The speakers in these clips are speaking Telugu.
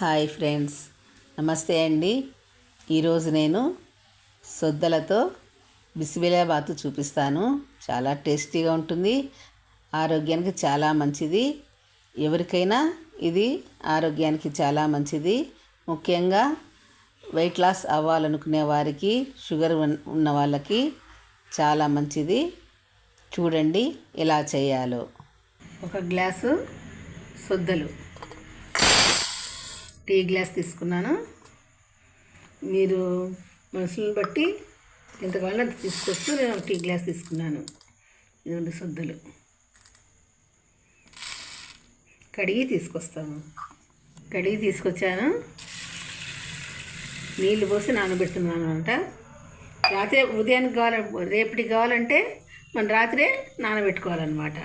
Hi friends. నమస్తే అండి. ఈరోజు నేను సొద్దలతో బిసిబిలాబాతు చూపిస్తాను. చాలా టేస్టీగా ఉంటుంది. ఆరోగ్యానికి చాలా మంచిది. ఎవరికైనా ఇది ఆరోగ్యానికి చాలా మంచిది. ముఖ్యంగా వెయిట్ లాస్ అవ్వాలనుకునే వారికి షుగర్ ఉన్న- ఉన్న వాళ్ళకి చాలా మంచిది. చూడండి ఎలా చేయాలో. ఒక గ్లాసు సొద్దలు. టీ గ్లాస్ తీసుకున్నాను. మీరు మనుషులను బట్టి ఎంత కావాలో అంత తీసుకొస్తూ నేను ఒక టీ గ్లాస్ తీసుకున్నాను. ఇదిగోండి సొద్దులు. కడిగి తీసుకొస్తాను. కడిగి తీసుకొచ్చాను. నీళ్ళు పోసి నానబెడుతున్నాను అనమాట రాత్రి ఉదయానికి కావాలి రేపటికి కావాలంటే మనం రాత్రే నానబెట్టుకోవాలన్నమాట.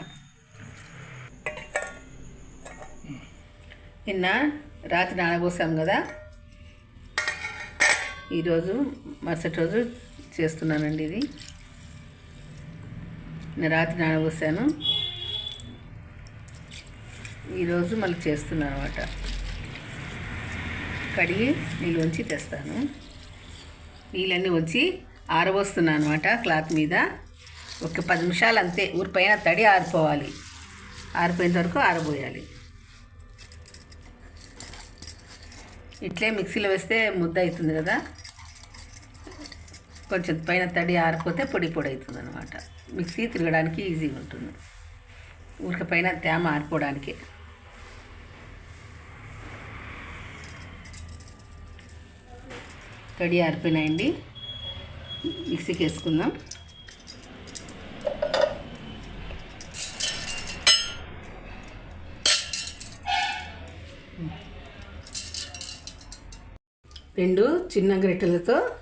నిన్న రాత్రి నానబోసాం కదా. ఈరోజు మరుసటి రోజు చేస్తున్నానండి ఇది. నేను రాత్రి నానబోసాను. ఈరోజు మళ్ళీ చేస్తున్నాను అనమాట కడిగి నీళ్ళు ఉంచి తెస్తాను. నీళ్ళన్నీ వచ్చి ఆరబోస్తున్నాను అనమాట క్లాత్ మీద. ఒక పది నిమిషాలు అంతే ఊరిపైన తడి ఆరిపోవాలి. ఆరిపోయేంత వరకు ఆరబోయాలి. ఇట్లే మిక్సీలో వేస్తే ముద్ద అవుతుంది కదా? కొంచెం పైన తడి ఆరిపోతే పొడి పొడి అవుతుంది అనమాట మిక్సీ తిరగడానికి ఈజీగా ఉంటుంది. ఊరిక పైన తేమ ఆరిపోవడానికి. తడి ఆరిపోయినాయండి. మిక్సీకి వేసుకుందాం. రెండు చిన్న గరిటెలతో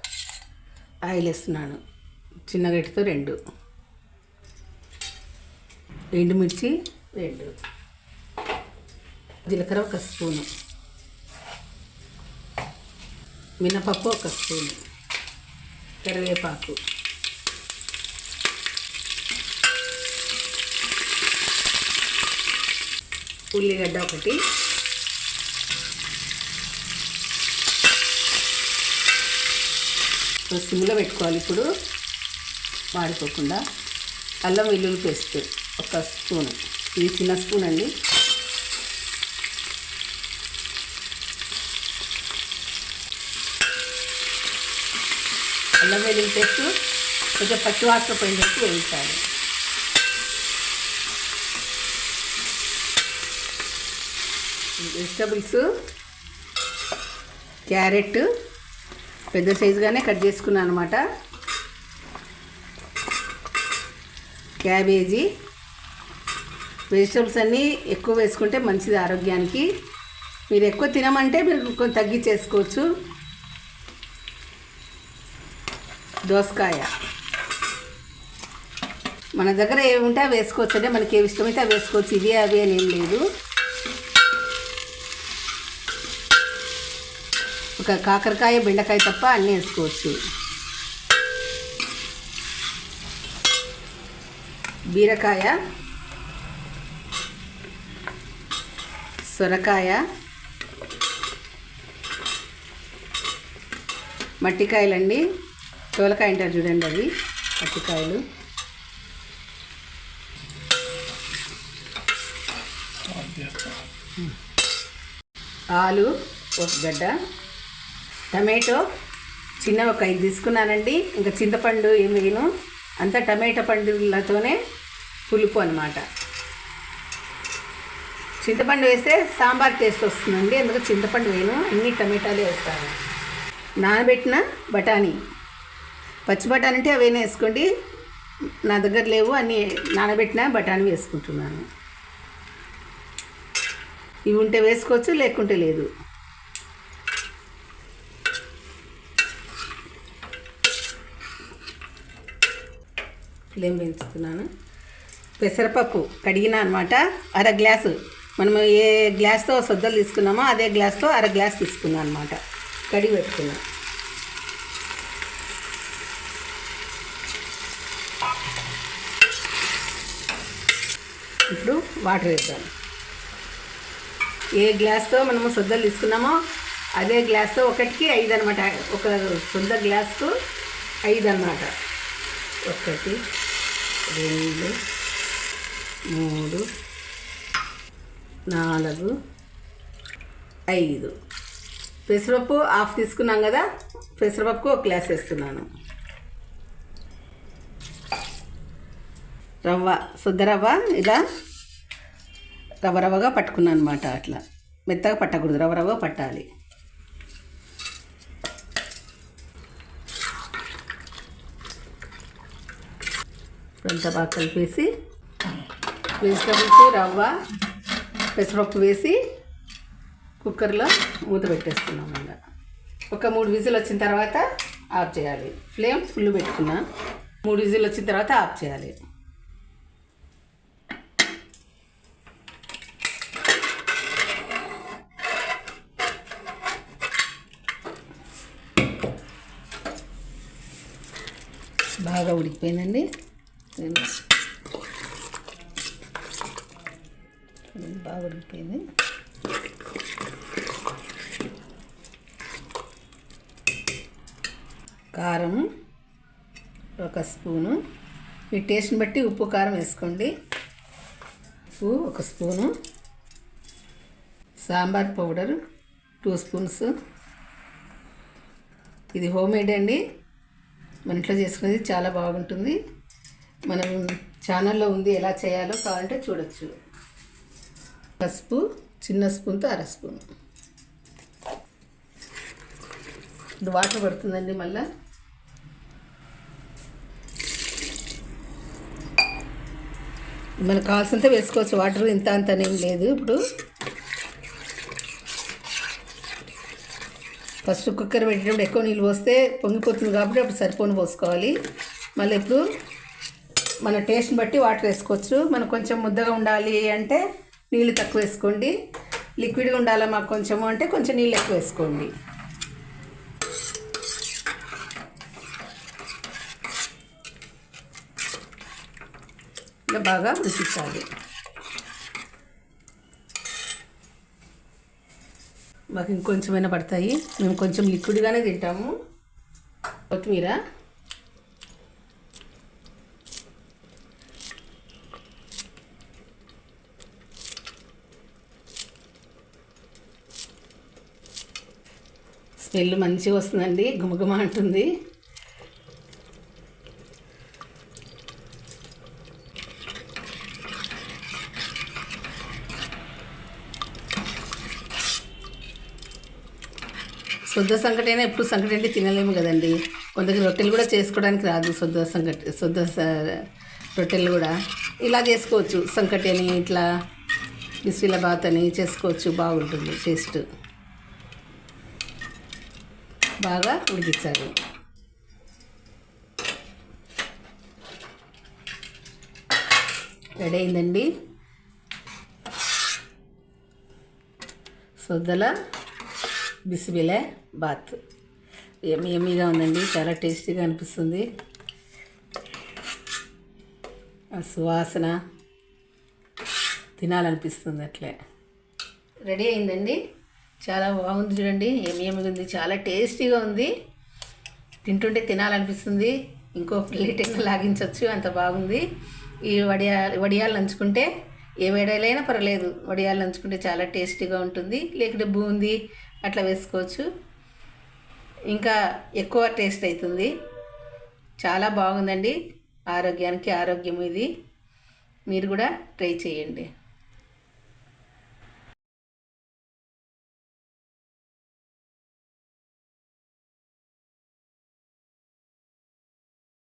ఆయిల్ వేస్తున్నాను చిన్న గరిటెతో రెండు. ఎండుమిర్చి రెండు. జీలకర్ర ఒక స్పూను. మినపప్పు ఒక స్పూను. కరివేపాకు. ఉల్లిగడ్డ ఒకటి. సిమ్లో పెట్టుకోవాలి ఇప్పుడు. వాడిపోకుండా అల్లం వెల్లుల్లి పేస్ట్ ఒక స్పూన్. ఇది చిన్న స్పూన్ అండి. అల్లం వెల్లుల్లి పేస్ట్ కొంచెం పచ్చివాసన పోయినట్టు వేయించాలి. వెజిటబుల్స్ క్యారెట్ పెద్ద సైజుగానే కట్ చేసుకున్నాను అనమాట క్యాబేజీ వెజిటబుల్స్ అన్నీ ఎక్కువ వేసుకుంటే మంచిది ఆరోగ్యానికి. మీరు ఎక్కువ తినమంటే మీరు కొంచెం తగ్గించేసుకోవచ్చు. దోసకాయ. మన దగ్గర ఏమి ఉంటే అవి వేసుకోవచ్చు అంటే మనకి ఏవి ఇష్టమైతే అవి వేసుకోవచ్చు. ఇవి అవి అని ఏం లేదు. ఒక కాకరకాయ బెండకాయ తప్ప అన్నీ వేసుకోవచ్చు. బీరకాయ సొరకాయ మట్టికాయలండి. తోలకాయ అంటారు చూడండి అవి మట్టికాయలు. ఆలు ఒక గడ్డ. టమాటో చిన్న ఒక ఐదు తీసుకున్నానండి. ఇంకా చింతపండు ఏం వేయను. అంతా టమాటా పండులతోనే పులుపు అనమాట చింతపండు వేస్తే సాంబార్ టేస్ట్ వస్తుందండి. అందుకు చింతపండు వేయను. అన్ని టమాటాలే వేస్తాను. నానబెట్టిన బఠానీ. పచ్చి బఠానీ అంటే అవైనా వేసుకోండి. నా దగ్గర లేవు. అన్ని నానబెట్టిన బఠానీ వేసుకుంటున్నాను. ఇవి ఉంటే వేసుకోవచ్చు లేకుంటే లేదు. ఫ్లేమ్ పెంచుతున్నాను పెసరపప్పు కడిగిన అనమాట అర గ్లాసు. మనం ఏ గ్లాస్తో సొద్దలు తీసుకున్నామో అదే గ్లాస్తో అర గ్లాస్ తీసుకున్నాను అనమాట కడిగి పెట్టుకున్నాను ఇప్పుడు వాటర్ వేద్దాం. ఏ గ్లాస్తో మనము సొద్దలు తీసుకున్నామో అదే గ్లాస్తో ఒకటికి ఐదు అనమాట ఒక సొంత గ్లాస్కు ఐదు అనమాట ఒకటి రెండు మూడు నాలుగు ఐదు. పెసరపప్పు హాఫ్ తీసుకున్నాం కదా పెసరపప్పుకు ఒక గ్లాస్ వేస్తున్నాను. రవ్వ శుద్ధ రవ్వ ఇలా రవ్వ రవ్వగా పట్టుకున్నాను అనమాట అట్లా. మెత్తగా పట్టకూడదు రవ్వ రవ్వ పట్టాలి. అంతా బాగా కలిపేసి వెజిటబుల్స్ రవ్వ పెసరపప్పు వేసి కుక్కర్లో మూత పెట్టేస్తున్నాం ఇంకా ఒక మూడు విజిల్ వచ్చిన తర్వాత ఆఫ్ చేయాలి. ఫ్లేమ్ ఫుల్ పెట్టుకున్నా మూడు విజిల్ వచ్చిన తర్వాత ఆఫ్ చేయాలి. బాగా ఉడికిపోయిందండి. బాగా ఉడికిపోయింది కారం ఒక స్పూను. మీ టేస్ట్ని బట్టి ఉప్పు కారం వేసుకోండి. ఉప్పు ఒక spoon. Sambar powder two spoons. ఇది హోమ్ మేడ్ అండి. మన ఇంట్లో చేసుకునేది చాలా బాగుంటుంది. మనం ఛానల్లో ఉంది ఎలా చేయాలో కావాలంటే చూడొచ్చు. పసుపు చిన్న స్పూన్తో అర స్పూన్. ఇది వాటర్ పడుతుందండి మళ్ళా. మనకు కావాల్సినంత వేసుకోవచ్చు వాటర్ ఇంత అంత ఏం లేదు ఇప్పుడు. ఫస్ట్ కుక్కర్ పెట్టేటప్పుడు ఎక్కువ నీళ్ళు పోస్తే పొంగిపోతుంది కాబట్టి అప్పుడు సరిపోను పోసుకోవాలి. మళ్ళీ ఇప్పుడు మన టేస్ట్ని బట్టి వాటర్ వేసుకోవచ్చు. మనకు కొంచెం ముద్దగా ఉండాలి అంటే నీళ్ళు తక్కువ వేసుకోండి. లిక్విడ్గా ఉండాలా మాకు కొంచెము అంటే కొంచెం నీళ్ళు ఎక్కువ వేసుకోండి. ఇలా బాగా ఉడికించాలి. మాకు ఇంకొంచెమైనా పడతాయి. మేము కొంచెం లిక్విడ్గానే తింటాము. కొత్తిమీర. స్మెల్ మంచిగా వస్తుందండి. గుమగుమ అంటుంది. శుద్ధ సంకటి అయినా ఎప్పుడు సంకటి అంటే తినలేము కదండి. కొందరికి రొట్టెలు కూడా చేసుకోవడానికి రాదు శుద్ధ సంకటి శుద్ధ రొట్టెలు కూడా. ఇలా చేసుకోవచ్చు. సంకటి అని ఇట్లా బాత్ అని చేసుకోవచ్చు. బాగుంటుంది టేస్ట్. బాగా ఉడికించాలి. రెడీ అయిందండి. సొద్దల బిసిబిలే బాత్. ఎమ్మి ఎమ్మిగా ఉందండి? చాలా టేస్టీగా అనిపిస్తుంది. ఆ సువాసన తినాలనిపిస్తుంది అట్లే. రెడీ అయిందండి? చాలా బాగుంది చూడండి. ఏమేమి ఉంది చాలా టేస్టీగా ఉంది. తింటుంటే తినాలనిపిస్తుంది. ఇంకో ప్లేట్ అయినా లాగించవచ్చు అంత బాగుంది. ఈ వడియా వడియాలు నంచుకుంటే ఏ వడియాలైనా పర్వాలేదు. వడియాలు నంచుకుంటే చాలా టేస్టీగా ఉంటుంది. లేకుంటే బూంది అట్లా వేసుకోవచ్చు. ఇంకా ఎక్కువ టేస్ట్ అవుతుంది చాలా బాగుందండి. ఆరోగ్యానికి ఆరోగ్యం ఇది. మీరు కూడా ట్రై చేయండి.